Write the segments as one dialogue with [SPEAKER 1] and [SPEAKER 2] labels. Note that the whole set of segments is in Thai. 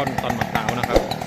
[SPEAKER 1] อนตอนมะพร้าวนะครับ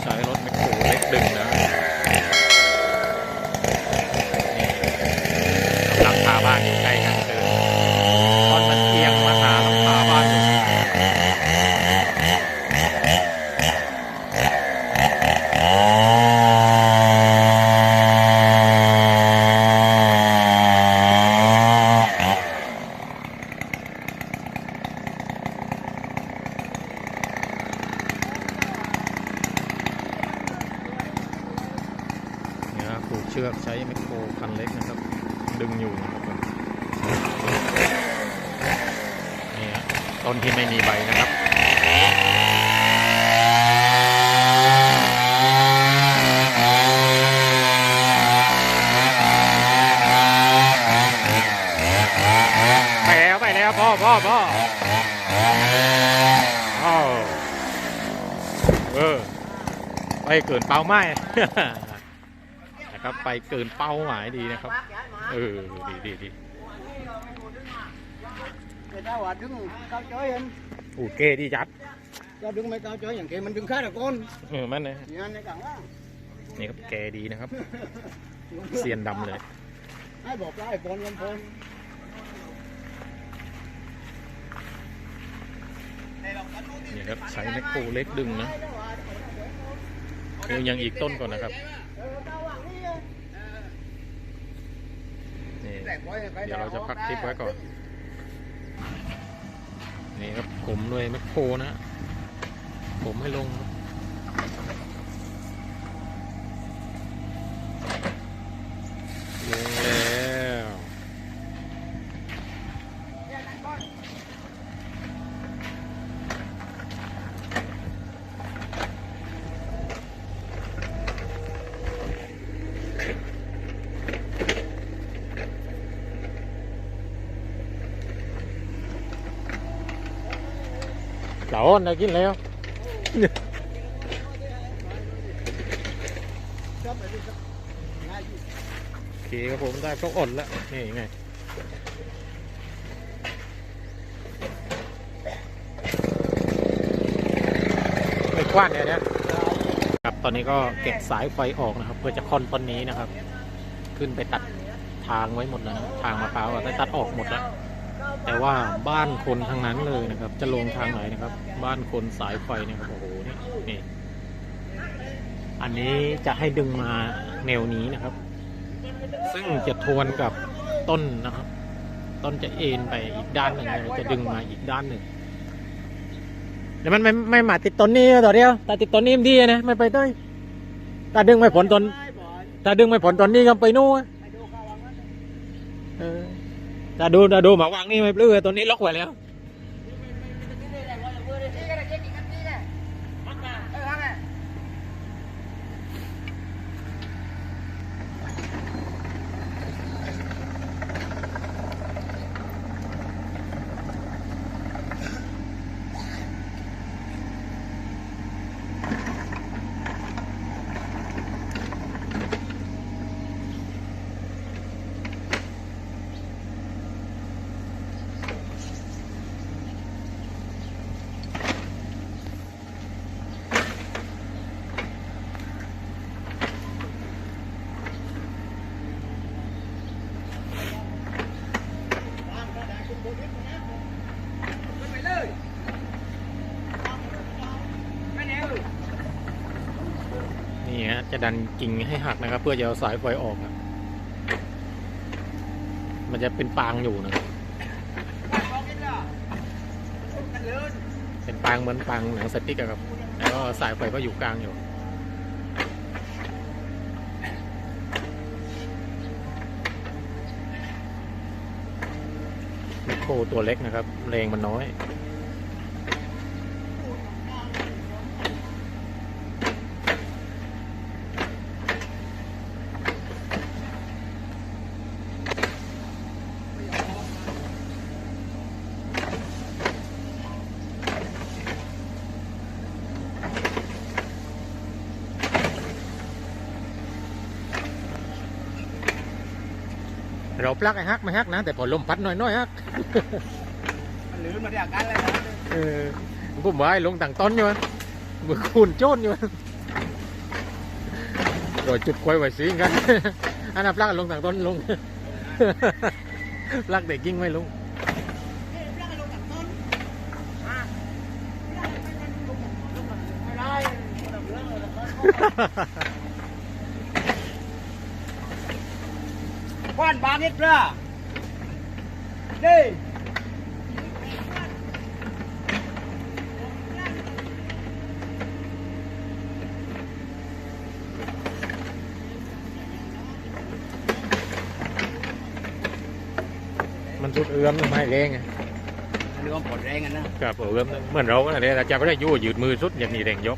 [SPEAKER 1] พ่อพ่อพ่ออ้าวเออ ไปเกินเป้าไม่นะครับ ไปเกินเป้าหมายดีนะครับ เออ ดีดีดี
[SPEAKER 2] người ta hòa đứng cao chói anh
[SPEAKER 1] โอเคดีจัด
[SPEAKER 2] ta đứng mấy cao chói อย่าง kia mình đứng khá là con
[SPEAKER 1] เออมันนะ
[SPEAKER 2] thì anh ấy cẳng á
[SPEAKER 1] นี่ครับแกดีนะครับเซียนดำเลย
[SPEAKER 2] ai bột ra ai phone lên phone
[SPEAKER 1] นี่ ครับใช้แมคโครเล็กดึงนะเดี๋ยวยังอีกต้นก่อนนะครับนี่เดี๋ยวเราจะพักคลิปไว้ก่อน นี่ครับผมด้วยแมคโครนะผมให้ลงลงแล้ว เหลาอ้อนได้กินแล้วโอเคครับผมได้ก็อ่อนแล้วนี่ไงไม่กว้านเนี่ยนะครับตอนนี้ก็แกะสายไฟออกนะครับ เพื่อจะคอนต้นนี้นะครับ ขึ้นไปตัดทางไว้หมดแล้วนะทางมะพร้าวอะได้ตัดออกหมดแล้ว แต่ว่าบ้านคนทางนั้นเลยนะครับ จะลงทางไหนนะครับ บ้านคนสายไฟเนี่ยครับโอ้โหนี่นี่ อันนี้จะให้ดึงมาแนวนี้นะครับ ซึ่งจะทวนกับต้นนะครับ ต้นจะเอ็นไปอีกด้านหนึ่งเลยจะดึงมาอีกด้านหนึ่งแต่มันไม่ไม่มาติดต้นนี้ต่อเดียวแต่ติดต้นนี้มันดีนะไม่ไปเต้ยถ้าดึงไม่ผลต้น
[SPEAKER 2] Ai bỏ,
[SPEAKER 1] ถ้าดึงไม่ผลต้นนี้ก็ไปนู่นเออ ถ้าดูถ้าดูหมาวางนี่ไม่ปลื้อตัวนี้ล็อกไว้แล้ว จะดันกิ่งให้หักนะครับ เพื่อจะเอาสายไฟออกอะมันจะเป็นปางอยู่นะเป็นปางเหมือนปางหนังสติ๊กอะครับแล้วก็สายไฟก็อยู่กลางอยู่แมคโครตัวเล็กนะครับแรงมันน้อย เราปลักไอ้ฮักไม่ฮักนะ แต่พอลมพัดน้อยๆฮัก
[SPEAKER 2] Anh lưỡi mà đi à, cái lên hả?
[SPEAKER 1] เออผมว่าให้ลงต่างต้นอยู่มือคูนโจนอยู่รอยจุดควยไว้สิกันอันนั้นปลักลงต่างต้นลงลากเด็กยิ่งไม่ลง
[SPEAKER 2] บ้านบางนิ ดเปล่านี่
[SPEAKER 1] มันสุดเอื้อมไม่แรงไง
[SPEAKER 2] อันนี้ก็ปลดแรงกันนะครับ
[SPEAKER 1] เอื้อมเหมือนเราอะไรเราจะไม่ได้ยู่ยืดมือสุดอย่างนี้แรงยก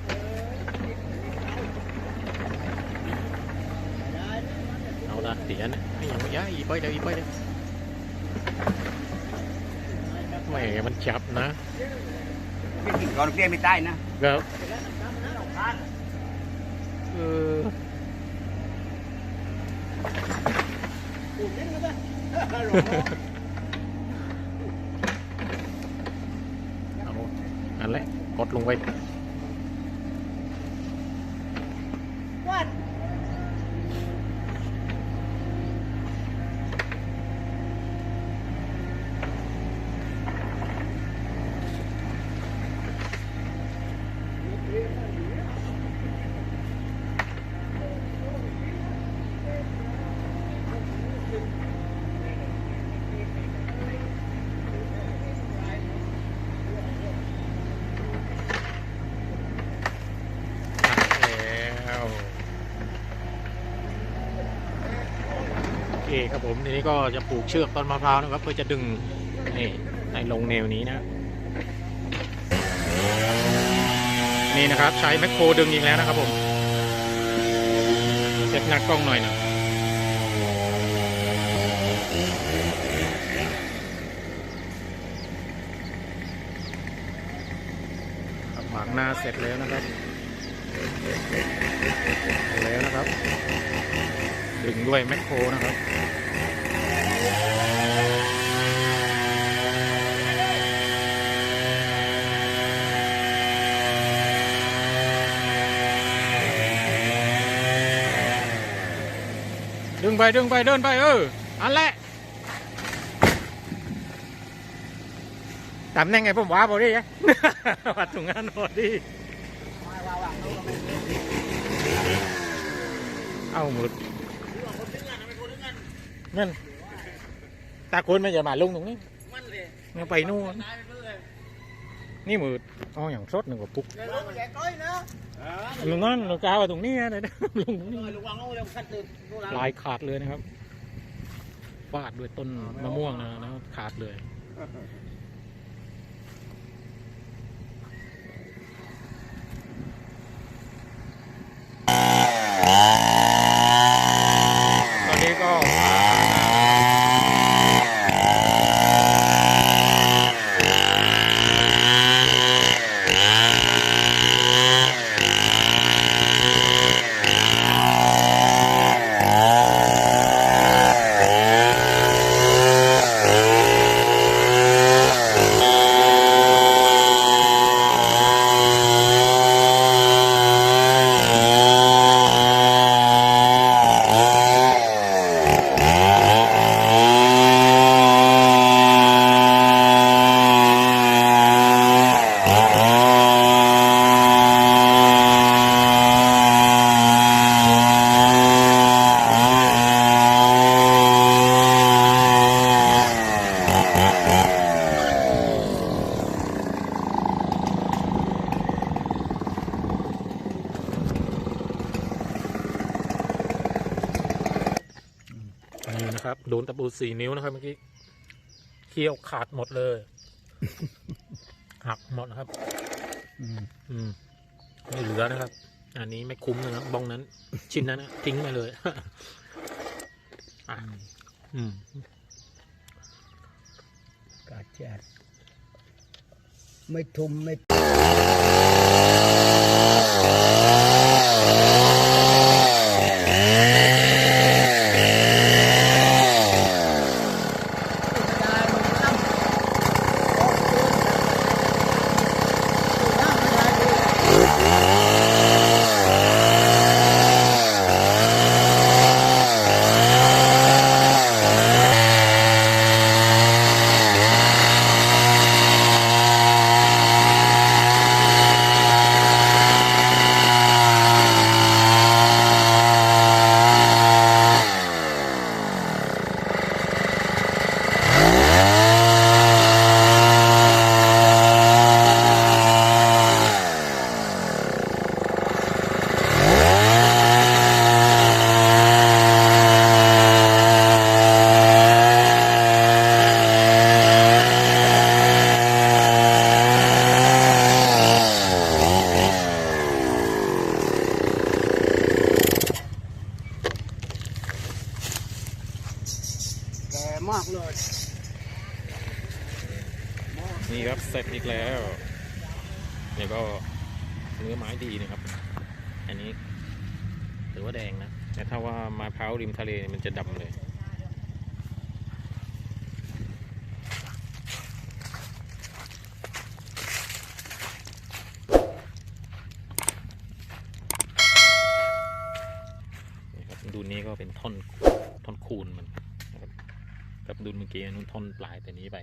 [SPEAKER 1] เอาละเสียนะ ไม่ยังไม่ย้ายอีกไปเดี๋ยวอีกไปเดี๋ยวไม่มันจับนะ
[SPEAKER 2] ไม่กินก่อนเกลี้ยงไม่ใต้นะ
[SPEAKER 1] ก็เออเอาอันแหละกดลงไป แล้วโอเคครับผมทีนี้ก็จะปลูกเชือกต้นมะพร้าวนะครับ เพื่อจะดึงนี่ในลงแนวนี้นะ นี่นะครับใช้แมคโครดึงอีกแล้วนะครับผมเช็คหน้ากล้องหน่อยนะหมากหน้าเสร็จแล้วนะครับ แล้วนะครับ ดึงด้วยแมคโครนะครับดึงไปดึงไปเดินไปเอออันแหละตำแหน่งไงผมว่าพอดีไงวัดตรงนั้นพอดีเอาหมด นั่นตาคนไม่จะมาลงตรงนี้เนี่ยไปนู่นนี่มือเอาอย่างสดหนึ่งกับปุ๊ก
[SPEAKER 2] ลงมาแจกก้อยนะ
[SPEAKER 1] ลงนั่นลงกาวตรงนี้นะลงตรงนี้ลายขาดเลยนะครับฟาดด้วยต้นมะม่วงนะนะขาดเลย ตอนนี้ก็ นี่นะครับโดนตะปูสี่นิ้วนะครับเมื่อกี้เคี้ยวขาดหมดเลย หักหมดนะครับ อืมไม่เหลือนะครับ อันนี้ไม่คุ้มนะครับบ้องนั้น ชิ้นนั้นนะทิ้งไปเลยอะอืม
[SPEAKER 2] กาจัดไม่ทุมไม่ม
[SPEAKER 1] สร็จอีกแล้วเนี่ยก็เนื้อไม้ดีนะครับ อันนี้ถือว่าแดงนะ แต่ถ้าว่าม้พร้าวริมทะเลมันจะดำเลยนะครับดูนี้ก็เป็นท่อนท่อนคูณมันนะครับกับดูเมื่อกี้นู้นท่อนปลายแต่นี้ไป